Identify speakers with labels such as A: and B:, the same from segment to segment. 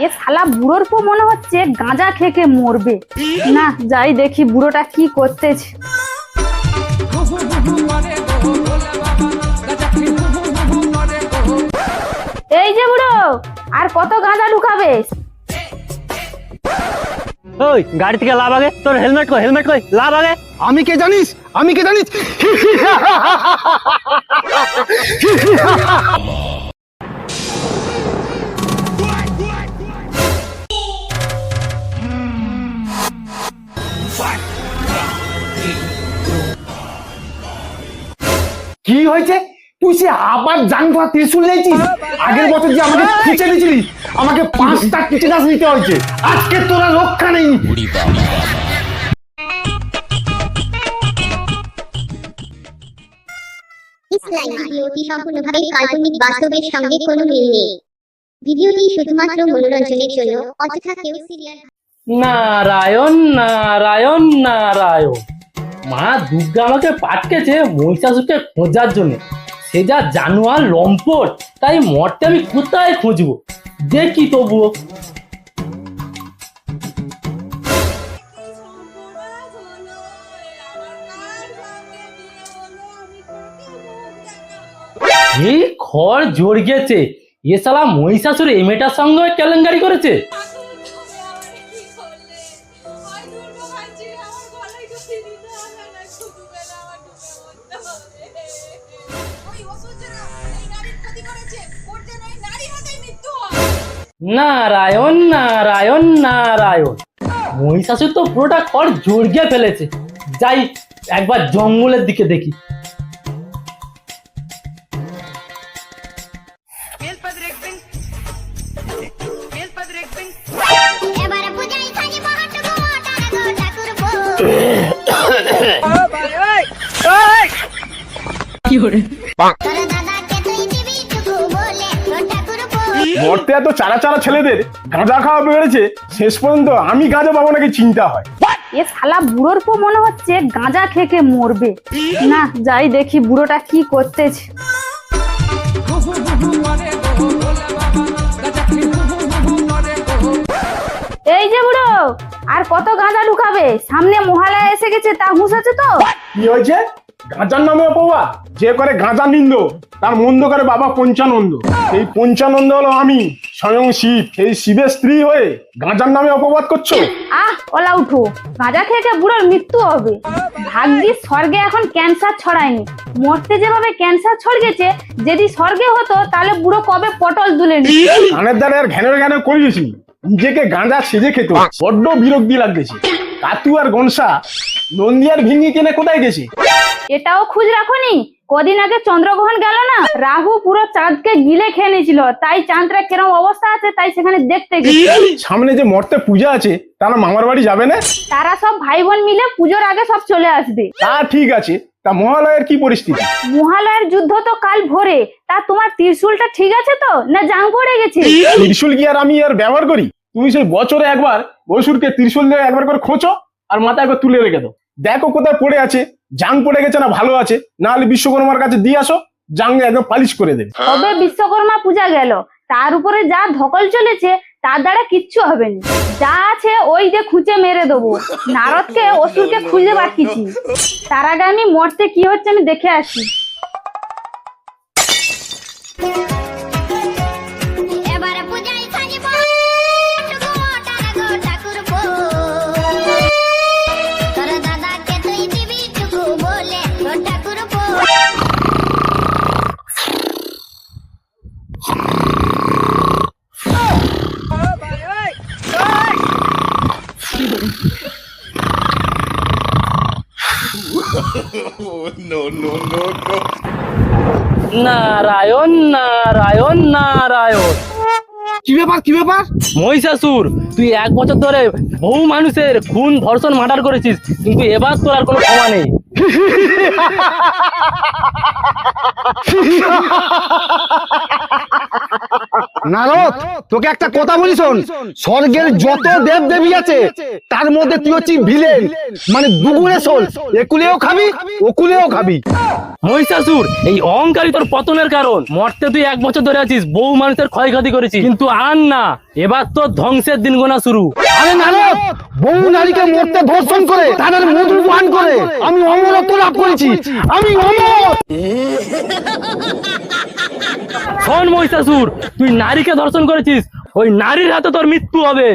A: এ শালা বুড়োর পো মনে হচ্ছে গাঁজা খেকে মরবে। না যাই দেখি বুড়োটা কি করতেছে। এই যে বুড়ো আর কত গাঁজা ঢুকাবে
B: ওই গাড়ি থেকে লাভ আগে। তোর হেলমেট কই হেলমেট কই? লাভ আগে।
C: আমি কে জানিস? আমি কে জানিস? কি হয়েছে? তুই সে আবার জাঙ্গা ত্রিশুল নিয়েছিস আগের বছর যে আমাকে খিচে দিয়েছিলি আমাকে পাঁচটা কীটনাশ নিতে হয়েছে। আজকে তোরা রক্ষা নেই।
D: ভিডিওটি সম্পূর্ণভাবে কাল্পনিক বাস্তবের সঙ্গে কোনো মিল নেই। ভিডিওটি শুধুমাত্র মনোরঞ্জনের জন্য অযথা কেউ সিরিয়াল
E: নারায়ণ নারায়ণ নারায়ণ। মা দুর্গা আমাকে পাঠিয়েছে মহিষাসুরকে খোঁজার জন্য। সে যা জানোয়ার লম্পট, তাই মরতে আমি কোথায় খুঁজবো? দেখি তবুও। এই খড় জড়িয়েছে। এ সালা মহিষাসুর এই মেয়েটার সঙ্গে কেলেঙ্কারি করেছে? নারায়ণ নারায়ণ নারায়ণ। মহিষাসুর তো পুরোটা খড় জড়িয়ে ফেলেছে। যাই একবার জঙ্গলের দিকে দেখি।
D: এবারে
C: মরতে এত চারা চারা ছেলেদের গাঁজা খাওয়া বেড়েছে, শেষ পর্যন্ত আমি গাঁজা পাবো নাকি চিন্তা হয়।
A: এ শালা বুড়োর পো মনে হচ্ছে গাঁজা খেকে মরবে। না, যাই দেখি বুড়োটা কি করতেছে। এই যে বুড়ো আর কত গাঁজা ঢুকাবে সামনে মহালয়া এসে গেছে তা হুঁশ আছে তো?
C: কি হয়েছে? গাঁজার নামে অপবাদ? যে করে গাঁজা নিন্দ তার মন্দ করে বাবা পঞ্চানন্দ। এই পঞ্চানন্দ হলো আমি স্বয়ং শিব। এই শিবের স্ত্রী হয়ে গাঁজার নামে অপবাদ করছ?
A: আহ ওলা উঠো। গাঁজা খেয়ে খেয়ে বুড়োর মৃত্যু হবে। ভাগ্যিস স্বর্গে এখন ক্যান্সার ছড়ায়নি। মরতে যেভাবে ক্যান্সার ছড়িয়েছে যদি স্বর্গে হতো তাহলে বুড়ো কবে পটল তুলে নিত?
C: কানের দ্বারা আর ঘ্যানের ঘ্যানের করিয়েছি নিজেকে গাঁজা সেজে খেত বড্ড বিরক্তি লাগতেছে। কাতু আর গনসা নন্দী আর ভিঙ্গি কিনে কোথায় গেছে?
A: এটাও খুঁজ রাখোনি? কদিন আগে চন্দ্রগ্রহণ গেল না? রাহু পুরো চাঁদকে গিলে খেয়ে নিয়েছিল। তাই চাঁদটা কিরম অবস্থা আছে তাই সেখানে দেখতে গেছি।
C: সামনে যে মর্তে পূজা আছে তারা মামার বাড়ি যাবে না?
A: তারা সব ভাই বোন মিলে পুজোর আগে সব চলে আসবে।
C: তা ঠিক আছে তা মহালয়ের কি পরিস্থিতি?
A: মহালয়ার যুদ্ধ তো কাল ভোরে। তা তোমার ত্রিশূলটা ঠিক আছে তো? না জাং পড়ে গেছে?
C: ত্রিশুল কি আর আমি আর ব্যবহার করি? তুমি সেই বছরে একবার বসুরকে ত্রিশুল দিয়ে একবার করে খোঁচো আর মাথায় একবার তুলে রেখে দাও। দেখো কোথায় পড়ে আছে। জাং পড়ে গেছে না ভালো আছে? না হলে বিশ্বকর্মার কাছে দিয়ে আসো জাং একদম পালিশ করে দেবে।
A: তবে বিশ্বকর্মা পূজা গেল। তার উপরে যা ধকল চলেছে তার দ্বারা কিচ্ছু হবে না। যা আছে ওই যে খুঁজে মেরে দেবো। নারদকে, অসুরকে খুঁজে পাঠিয়েছি। তার আগে আমি মরতে কি হচ্ছে আমি দেখে আসি।
C: কি ব্যাপার কি ব্যাপার?
E: মহিষাসুর তুই এক বছর ধরে বহু মানুষের খুন ধর্ষণ মার্ডার করেছিস কিন্তু এবার তোর আর কোনো ক্ষমা নেই।
C: নারদ তোকে একটা কথা বলি শোন। স্বর্গের যত দেব দেবী আছে তার মধ্যে তুই হচ্ছিস ভিলেন। মানে দুগুণে শোল একুলেও খাবি ওকুলেও খাবি।
E: মহিষাসুর এই অহংকারই তোর পতনের কারণ। মরতে তুই এক বছর ধরে আছিস বহু মানুষের ক্ষয়ক্ষতি করেছিস। কিন্তু আর না এবার তোর ধ্বংসের দিন গোনা শুরু।
F: আরে নারদ বহু নারীকে মরতে ধর্ষণ করে তাদের মধু পান করে। আমি অমরত্ব লাভ করেছি। আমি অমর।
E: শোন মহিষাসুর তুই নারীকে ধর্ষণ করেছিস ওই নারীর হাতে তোর মৃত্যু হবে।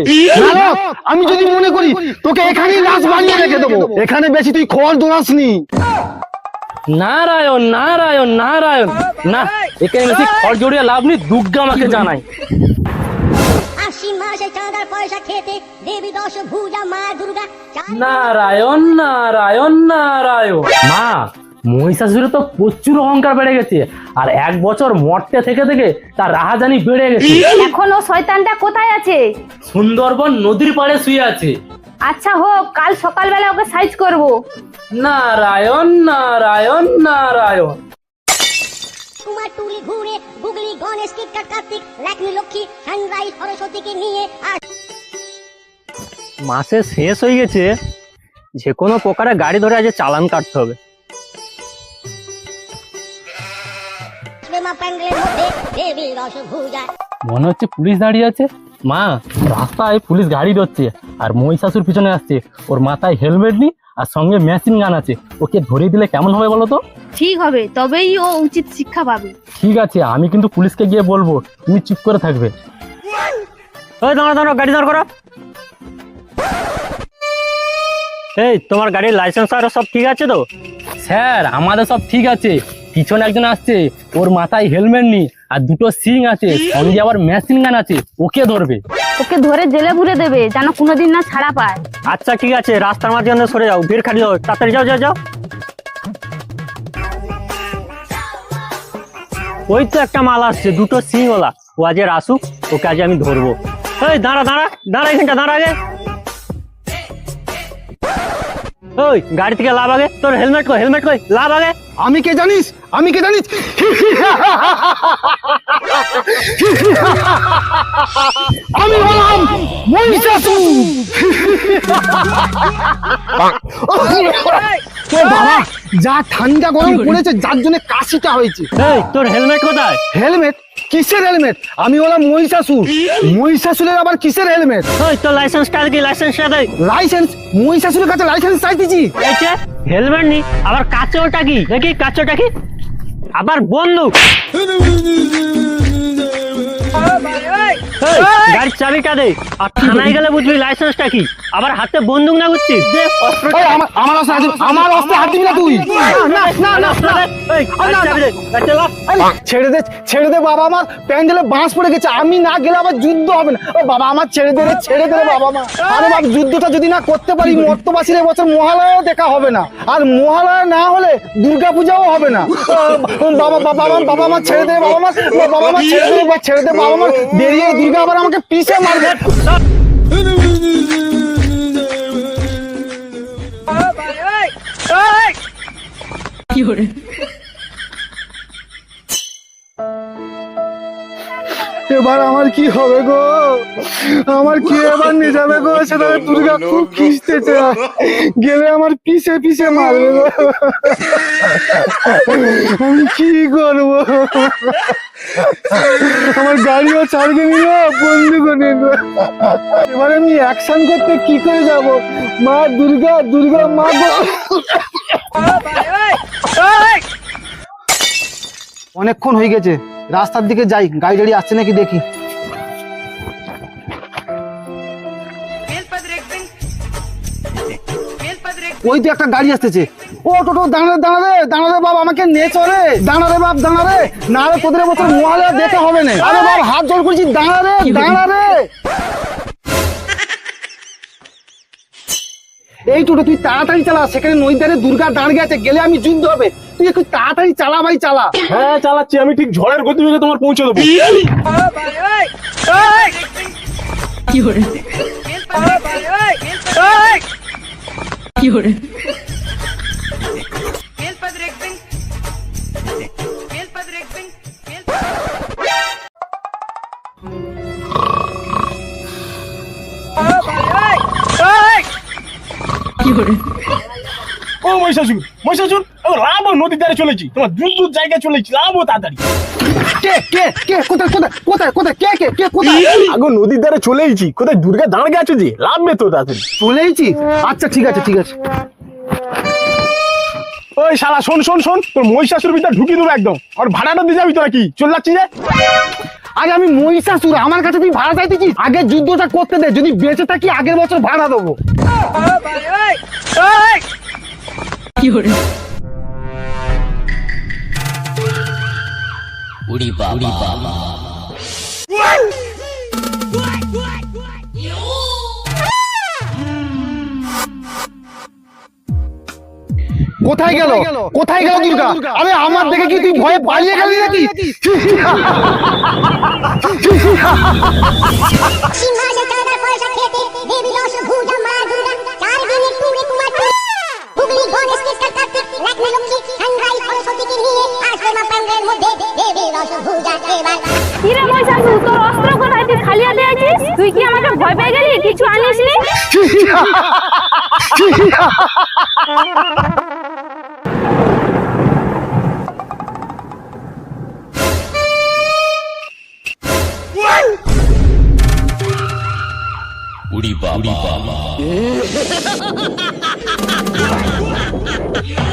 F: আমি যদি মনে করি তোকে এখানেই লাশ বানিয়ে রেখে দেবো। এখানে বেশি তুই খোয়ার দোনাসনি
E: নারায়ণ নারায়ণ নারায়ণ। না এখানে বেশি খড় জড়িয়ে লাভ নেই দুর্গা আমাকে জানাই। নারায়ণ নারায়ণ নারায়ণ। মা মহিষাসুরে তো প্রচুর অহংকার বেড়ে গেছে। আর এক বছর মরতে থেকে থেকে তার রাহাজানি বেড়ে গেছে।
A: এখন ও শয়তানটা কোথায় আছে?
E: সুন্দরবন নদীর পাড়ে শুয়ে আছে।
A: আচ্ছা হোক কাল সকালবেলা ওকে সাইজ করব।
E: নারায়ণ নারায়ণ নারায়ণ।
G: কুমার টুলি ঘুরে googly Ganesh KitKat Kartik Lakme Lakshmi sunrise সরস্বতীকে নিয়ে আস।
B: মাসে শেষ হয়ে গেছে। যে কোনো প্রকারে গাড়ি ধরে আজ চালান কাটতে হবে।
E: মনে হচ্ছে পুলিশ দাঁড়িয়ে আছে। মা রাস্তায় পুলিশ গাড়ি ধরছে আর মহিষাসুর পিছনে আসছে। ওর মাথায় হেলমেট নি আর সঙ্গে মেশিন গান আছে। ওকে ধরিয়ে দিলে কেমন হবে বলো তো?
A: ঠিক হবে তবেই ও উচিত শিক্ষা পাবে।
E: ঠিক আছে আমি কিন্তু পুলিশকে গিয়ে বলব তুমি চুপ করে থাকবে।
B: ওই দাঁড়া দাঁড়া গাড়ি দাঁড় করো। এই তোমার গাড়ির লাইসেন্স আর সব ঠিক আছে তো?
E: স্যার আমাদের সব ঠিক আছে। পিছনে একজন আসছে ওর মাথায় হেলমেট নি আর দুটো সিং আছে সঙ্গে আবার মেশিন গান আছে ওকে ধরবে।
A: ওকে ধরে জেলে পুরে দেবে যেন কোনোদিন না ছাড়া পায়।
B: আচ্ছা ঠিক আছে রাস্তার মাঝখানে সরে যাও ভিড় খালি দাও তাড়াতাড়ি যাও যাও যাও। ওই তো একটা মাল আসছে দুটো সিংওয়ালা। ও আজ আসুক ওকে আজ আমি ধরবো। এই দাঁড়া দাঁড়া দাঁড়া এখানটা দাঁড়া আগে। ওই গাড়ি থেকে লাভ আগে। তোর হেলমেট কই হেলমেট কই? লাভ আগে।
F: আমি কে জানিস? আমি কে জানিস? আমি হলাম মহিষাসুর। বাবা? যা ঠান্ডা গরম পড়েছে যার জন্য কাশিটা হয়েছে।
B: এই তোর হেলমেট কোথায়?
F: হেলমেট কিসের হেলমেট আমি হলাম মহিষাসুর। মহিষাসুরের আবার কিসের হেলমেট
B: ওই তো লাইসেন্স কার কি লাইসেন্স দে
F: লাইসেন্স মহিষাসুরের কাছে লাইসেন্স চাইতেছি।
B: এইছে হেলমেট নি আবার কাছে ওটা কি? দেখি কাছে ওটা কি? আবার বন্দুক। গাড়ির চাবিটা দে আর থানায় গেলে বুঝবি লাইসেন্সটা কি? আবার হাতে বন্দুক না বুঝছিস দে
F: আমার আমার অস্ত্র হাত দিবি- আমার অস্ত্র হাত দিবি না তুই? না না না না না
B: এই, গাড়ির চাবি দে, গাড়ি চালা।
F: আরে, ছেড়ে দে ছেড়ে দে বাবা আমার। প্যান্ডেলে বাঁশ পড়ে গেছে। আমি না গেলে আবার যুদ্ধ হবে না। ও বাবা আমার ছেড়ে দে ছেড়ে দে বাবা মা আরে বাবা যুদ্ধটা যদি না করতে পারি মর্তবাসীর এবছর মহালয়াও দেখা হবে না। আর মহালয়া না হলে দুর্গা পূজাও হবে না। বাবা বাবা বাবা মা ছেড়ে দে বাবা আমার। বাবা আমার ছেড়ে দে বা ছেড়ে দে বাবা মা বেরিয়ে দুর্গা আবার আমাকে পিছে মারবে। এবার আমার কি হবে গো? আমার কি এবার নিয়ে যাবে গো? সেটা দুর্গা খুব খিস্তেছে গেলে আমার পিছে পিছে মারবে গো। আমি কি করব? আমার গাড়িও ছাড়বে নিল বন্ধুকে নিল এবার আমি অ্যাকশন করতে কি করে যাব? মা দুর্গা দুর্গা মা গো। অনেকক্ষণ হয়ে গেছে। রাস্তার দিকে যাই, গাড়ি গাড়ি আসছে নাকি দেখি। ওই তো একটা গাড়ি আসতেছে। ও, টোটো দাঁড়া দাঁড়ালে দাঁড়ালে দাঁড়া বাপ, আমাকে নে চলে। দাঁড়ালে বাপ দাঁড়া রে না তোদের বছর মহালয়া দেখে হবে না। আরে বাপ, হাত জোর করছি দাঁড়া রে এই টোটো তুই তাড়াতাড়ি চালা সেখানে নদীর ধারে দুর্গা দাঁড়িয়ে আছে গেলে আমি যুদ্ধ হবে। তুই একটু তাড়াতাড়ি চালা ভাই চালা।
C: হ্যাঁ চালাচ্ছি আমি ঠিক ঝড়ের গতি গতিবেগে তোমার পৌঁছে দেবো। ও মহিষাসুর মহিষাসুর লাভো নদীর ধারে চলেছি। তোমার দূর দূর জায়গায় চলেছি লাভো তাড়াতাড়ি।
F: কে কে কে কোথায় কোথায় কোথায় কোথায় কে কে কে কোথায়?
C: আগো নদীর ধারে চলেইছি কোথায় দুর্গা দাঁড়িয়ে আছো যে লাভবে তো তাড়াতাড়ি।
F: চলেইছি? আচ্ছা ঠিক আছে ঠিক আছে।
C: ওই শালা শোন শোন শোন তোর মহিষাসুর ভিতরে ঢুকিয়ে দেবো একদম। আর ভাড়াটা দিয়ে যাবি তোরা কি চল যাচ্ছি যে
F: আগে আমি মহিষাসুর আমার কাছে তুই ভাড়া চাইতেছিস? আগে যুদ্ধটা করতে দে যদি বেঁচে থাকি আগের বছর ভাড়া দেবো। কোথায় গেল? কোথায় গেল দুর্গা? আরে আমার দেখে কি তুই ভয়ে পালিয়ে গেলি নাকি?
A: কিরে মহিষাসুর তোর অস্ত্র কোথায়? তুই খালি হাতে আছিস? তুই কি আমাকে ভয় পেয়ে গেলি? কিছু আনিস নি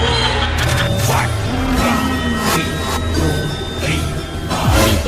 F: ও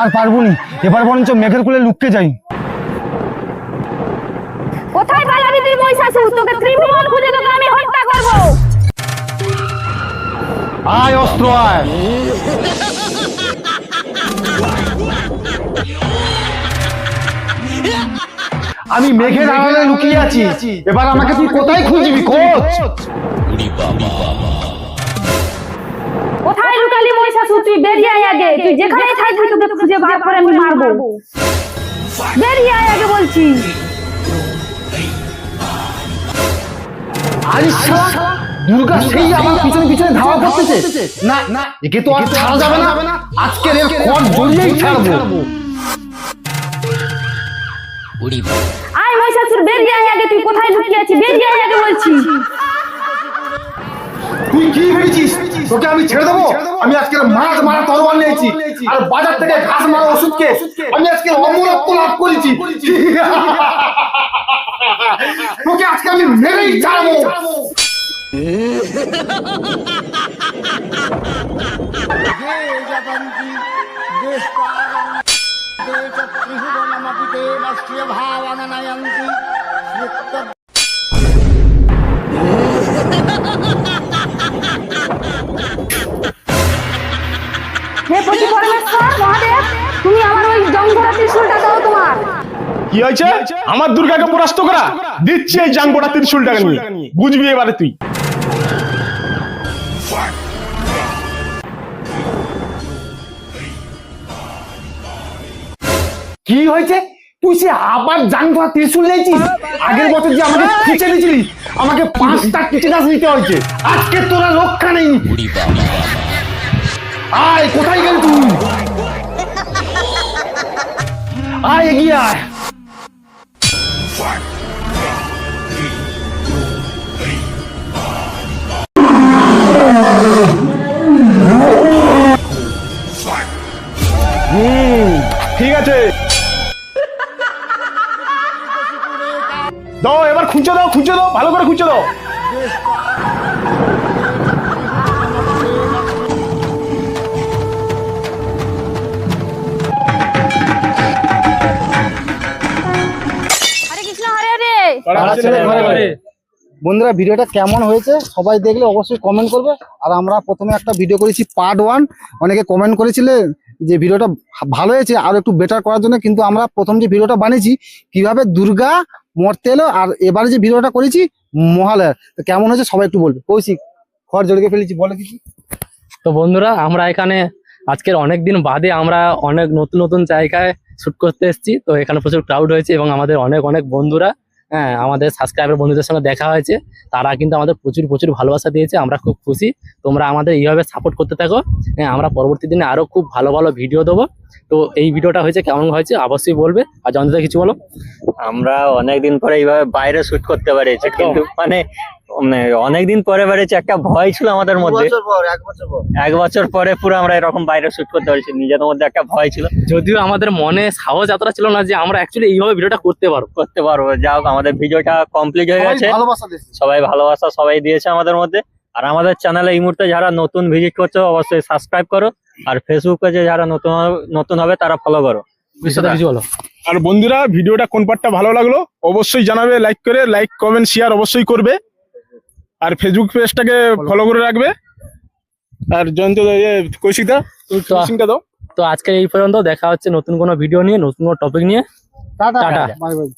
F: আর পারব নি। এবার বরঞ্চ মেঘের কুলে লুককে যাই।
A: কোথায় পালাবি তুই মহিষাসুর? তোকে ত্রিভুবন খুঁজে তোকে আমি হত্যা করব।
F: আয় অস্ত্র আয়। আমি মেঘের আড়ালে লুকিয়ে আছি। এবার আমাকে তুই কোথায় খুঁজবি? কোচ
A: কোথায় লুকালি তুই বেরিয়ে আয় আগে। তুই যেখানেই থাকবি তোকে খুঁজে বার করে আমি মারবো। বেরিয়ে আয় আগে বলছি।
F: আরে শালা দুর্গা সেই আমার পিছনে পিছনে ধাওয়া করতেছে। না না একে তো আর ছাড়া যাবে না। আজকের এর খড় জড়িয়েই ছাড়বো।
A: আয় মহিষাসুর বেরিয়ে আয় আগে। তুই কোথায় লুকিয়ে আছিস? বেরিয়ে আয় আগে বলছি।
F: তুই কি ভেবেছিস? তোকে আমি ছেড়ে দেবো? আমি আজকে মাছ মারা তরোয়াল নিয়েছি। আর বাজার থেকে ঘাস মারা ওষুধকে আমি আজকে অমরত্ব লাভ করেছি। তোকে আজকে আমি মেরেই ছাড়বো।
A: হে পতি পরমেশ্বর মহাদেব তুমি আমার ওই জঙ্গলা ত্রিশূলটা দাও তোমার।
C: কি হয়েছে? আমার দুর্গাকে পরাস্ত করা? দিচ্ছি এই জাঙ্গোটা ত্রিশুল টাকা নিয়ে। বুঝবি এবারে তুই।
F: কি হয়েছে? তুই সে আবার জাঙ্গা ত্রিশুল নিয়েছিস? আগের বছর যে আমাকে খিচে দিয়েছিলি আমাকে পাঁচটা কিচে গাছ নিতে হয়েছে। আজকে তোরা রক্ষা নেই। আয়, কোথায় গেল তুই? আয়, এগিয়ে আয়।
C: ঠিক আছে। দাও, এবার খুঁজে দাও খুঁজে দাও, ভালো করে খুঁজে দাও। পাড়ার ছেলে ঘরে ঘরে।
F: বন্ধুরা ভিডিওটা কেমন হয়েছে সবাই দেখলে অবশ্যই কমেন্ট করবে। আর আমরা প্রথমে একটা ভিডিও করেছি পার্ট ওয়ান অনেকে কমেন্ট করেছিলে যে ভিডিওটা ভা- ভালো হয়েছে আর একটু বেটার করার জন্য। কিন্তু আমরা প্রথম যে ভিডিওটা বানিয়েছি কীভাবে দুর্গা মরতে এলো আর এবারে যে ভিডিওটা করেছি মহালয়ার তো কেমন হয়েছে সবাই একটু বলবে। কৌশিক খড় জড়িয়ে ফেলেছি বলে কিছু
E: তো বন্ধুরা আমরা এখানে আজকের অনেক দিন বাদে আমরা অনেক নতুন নতুন জায়গায় শুট করতে এসেছি। তো এখানে প্রচুর ক্রাউড হয়েছে এবং আমাদের অনেক অনেক বন্ধুরা হ্যাঁ আমাদের সাবস্ক্রাইবার বন্ধুদের সঙ্গে দেখা হয়েছে তারা কিন্তু আমাদের প্রচুর প্রচুর ভালোবাসা দিয়েছে আমরা খুব খুশি। তোমরা আমাদের এইভাবে সাপোর্ট করতে থাকো। হ্যাঁ আমরা পরবর্তী দিনে আরও খুব ভালো ভালো ভিডিও দেবো। তো এই ভিডিওটা হয়েছে কেমন হয়েছে অবশ্যই বলবে। আর জানতে কিছু বলো?
B: আমরা অনেকদিন পরে এইভাবে বাইরে শ্যুট করতে
E: পারি।
B: কিন্তু মানে মানে অনেকদিন পরে পেরেছি একটা ভয় ছিল আমাদের মধ্যে।
F: এক বছর পর।
B: এক বছর পরে পুরো আমরা এরকম বাইরে শুট করতে পারছি নিজেদের মধ্যে একটা ভয় ছিল।
E: যদিও আমাদের মনে সাহস যাত্রা ছিল না যে আমরা অ্যাকচুয়ালি এইভাবে ভিডিওটা করতে পারব।
B: করতে পারব। যা হোক আমাদের ভিডিওটা কমপ্লিট হয়ে গেছে। সবাই ভালোবাসা সবাই দিয়েছে আমাদের মধ্যে। আর আমাদের চ্যানেলে এই মুহূর্তে যারা নতুন ভিজিট করছ অবশ্যই সাবস্ক্রাইব করো। আর ফেসবুক পেজে যারা নতুন নতুন হবে তারা ফলো করো।
C: আর বন্ধুরা ভিডিওটা কোন পার্টটা ভালো লাগল অবশ্যই জানাবে লাইক করে লাইক কমেন্ট শেয়ার অবশ্যই করবে। আর ফেসবুক পেজটাকে ফলো করে রাখবে। আর জয়ন্ত কৌশিকদা কৌশিকটা
E: তো-
C: দাও।
E: তো আজকে এই পর্যন্ত দেখা হচ্ছে নতুন কোনো ভিডিও নিয়ে নতুন কোনো টপিক নিয়ে।
F: টাটা।
E: টাটা।
F: Bye bye